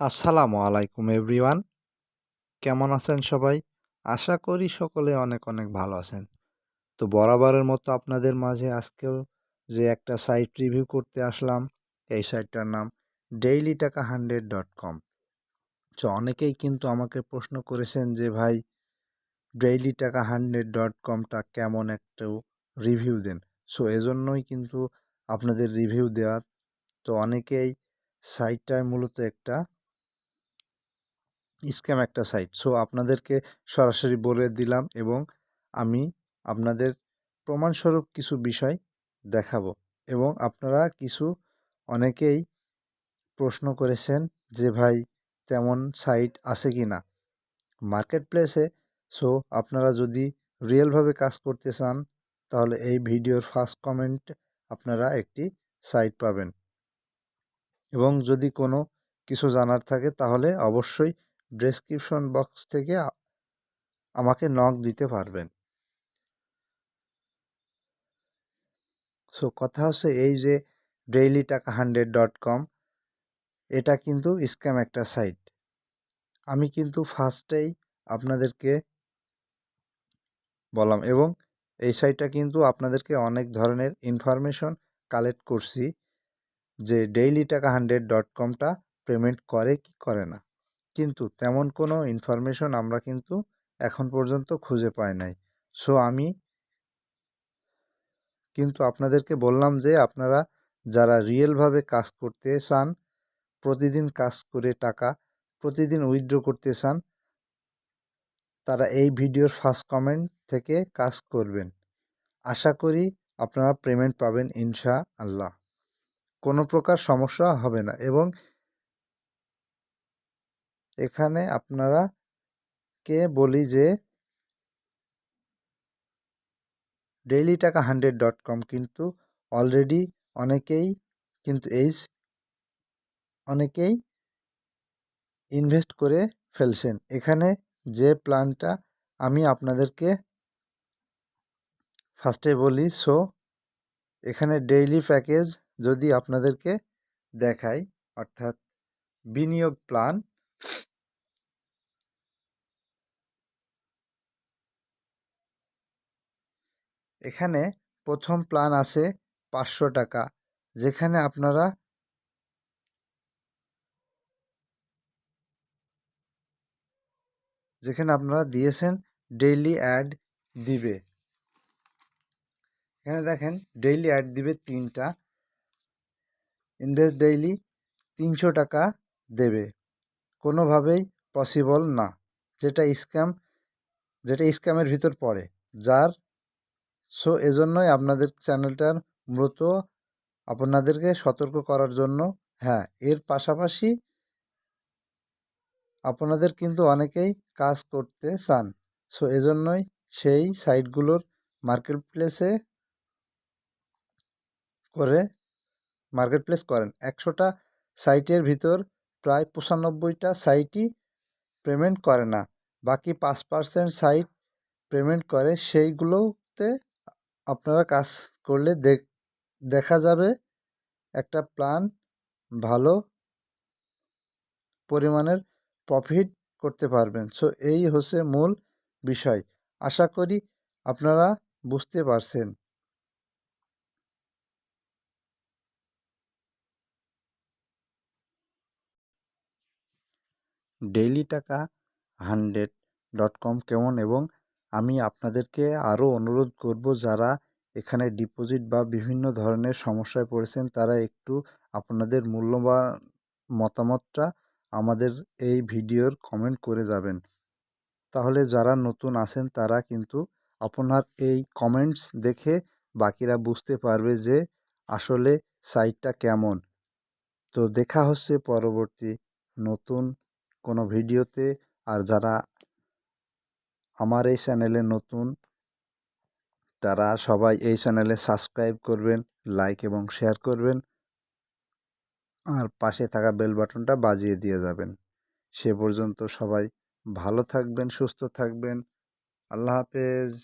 আসসালামু আলাইকুম এভরিওয়ান। কেমন আছেন সবাই? আশা করি সকলে অনেক অনেক ভালো আছেন। তো বরাবরের মতো আপনাদের মাঝে আজকেও যে একটা সাইট রিভিউ করতে আসলাম, এই সাইটটার নাম ডেইলি টাকা হান্ড্রেড ডট কম তো অনেকেই কিন্তু আমাকে প্রশ্ন করেছেন যে, ভাই ডেইলি টাকা হান্ড্রেড ডট কমটা কেমন একটু রিভিউ দেন? সো এজন্যই কিন্তু আপনাদের রিভিউ দেওয়ার। তো অনেকেই সাইটটায় মূলত একটা স্ক্যাম একটা সাইট সো আপনাদেরকে সরাসরি বলে দিলাম এবং আমি আপনাদের প্রমাণস্বরূপ কিছু বিষয় দেখাবো এবং আপনারা কিছু অনেকেই প্রশ্ন করেছেন যে, ভাই, তেমন সাইট আছে কি না? মার্কেট প্লেসে সো আপনারা যদি রিয়েলভাবে কাজ করতে চান, তাহলে এই ভিডিওর ফার্স্ট কমেন্ট আপনারা একটি সাইট পাবেন। এবং যদি কোনো কিছু জানার থাকে, তাহলে অবশ্যই ডেসক্রিপশন বক্স থেকে আমাকে নক দিতে পারবেন। সো কথা হচ্ছে এই যে ডেইলি টাকা হান্ড্রেড ডট কম এটা কিন্তু স্ক্যাম একটা সাইট আমি কিন্তু ফার্স্টেই আপনাদেরকে বললাম এবং এই সাইটটা কিন্তু আপনাদেরকে অনেক ধরনের ইনফরমেশন কালেক্ট করছি যে ডেইলি টাকা হান্ড্রেড ডট কমটা পেমেন্ট করে কি করে না। কিন্তু তেমন কোনো ইনফরমেশন আমরা কিন্তু এখন পর্যন্ত খুঁজে পাই নাই। সো আমি কিন্তু আপনাদেরকে বললাম যে, আপনারা যারা রিয়েলভাবে কাজ করতে চান, প্রতিদিন কাজ করে টাকা, প্রতিদিন উইথড্র করতে চান, তারা এই ভিডিওর ফার্স্ট কমেন্ট থেকে কাজ করবেন। আশা করি আপনারা পেমেন্ট পাবেন ইনশা আল্লাহ কোনো প্রকার সমস্যা হবে না এবং এখানে আপনারা কে বলি যে ডেইলি টাকা হান্ড্রেড ডট কম কিন্তু অলরেডি অনেকেই কিন্তু এই অনেকেই ইনভেস্ট করে ফেলছেন। এখানে যে প্ল্যানটা আমি আপনাদেরকে ফার্স্টে বলি সো এখানে ডেইলি প্যাকেজ যদি আপনাদেরকে দেখাই, অর্থাৎ বিনিয়োগ প্ল্যান এখানে প্রথম প্ল্যান আছে পাঁচশো টাকা, যেখানে আপনারা যেখানে আপনারা দিয়েছেন ডেইলি অ্যাড দিবে। এখানে দেখেন ডেইলি অ্যাড দিবে তিনটা ইনভেস্ট ডেইলি তিনশো টাকা দেবে। কোনোভাবেই পসিবল না, যেটা স্ক্যাম যেটা স্ক্যামের ভিতর পড়ে, যার সো এজন্যই আপনাদের চ্যানেলটার মূলত আপনাদেরকে সতর্ক করার জন্য। হ্যাঁ এর পাশাপাশি আপনাদের কিন্তু অনেকেই কাজ করতে চান। সো এজন্যই সেই সাইটগুলোর মার্কেট প্লেসে করে মার্কেট প্লেস করেন। একশোটা সাইটের ভিতর প্রায় পঁচানব্বইটা সাইটই পেমেন্ট করে না। বাকি পাঁচ পার্সেন্ট সাইট পেমেন্ট করে সেইগুলোতে আপনারা কাজ করলে দেখা যাবে একটা প্ল্যান ভালো পরিমাণের প্রফিট করতে পারবেন। সো এই হচ্ছে মূল বিষয়। আশা করি আপনারা বুঝতে পারছেন। ডেইলি টাকা হান্ড্রেড ডট কম কেমন এবং আমি আপনাদেরকে আরও অনুরোধ করব, যারা এখানে ডিপোজিট বা বিভিন্ন ধরনের সমস্যায় পড়েছেন, তারা একটু আপনাদের মূল্যবান মতামতটা আমাদের এই ভিডিওর কমেন্ট করে যাবেন। তাহলে যারা নতুন আছেন, তারা কিন্তু আপনার এই কমেন্টস দেখে বাকিরা বুঝতে পারবে যে আসলে সাইটটা কেমন। তো দেখা হচ্ছে পরবর্তী নতুন কোনো ভিডিওতে। আর যারা আমার এই চ্যানেলে নতুন, তারা সবাই এই চ্যানেলে সাবস্ক্রাইব করবেন লাইক এবং শেয়ার করবেন আর পাশে থাকা বেল বাটনটা বাজিয়ে দিয়ে যাবেন। সে পর্যন্ত সবাই ভালো থাকবেন, সুস্থ থাকবেন। আল্লাহ হাফেজ।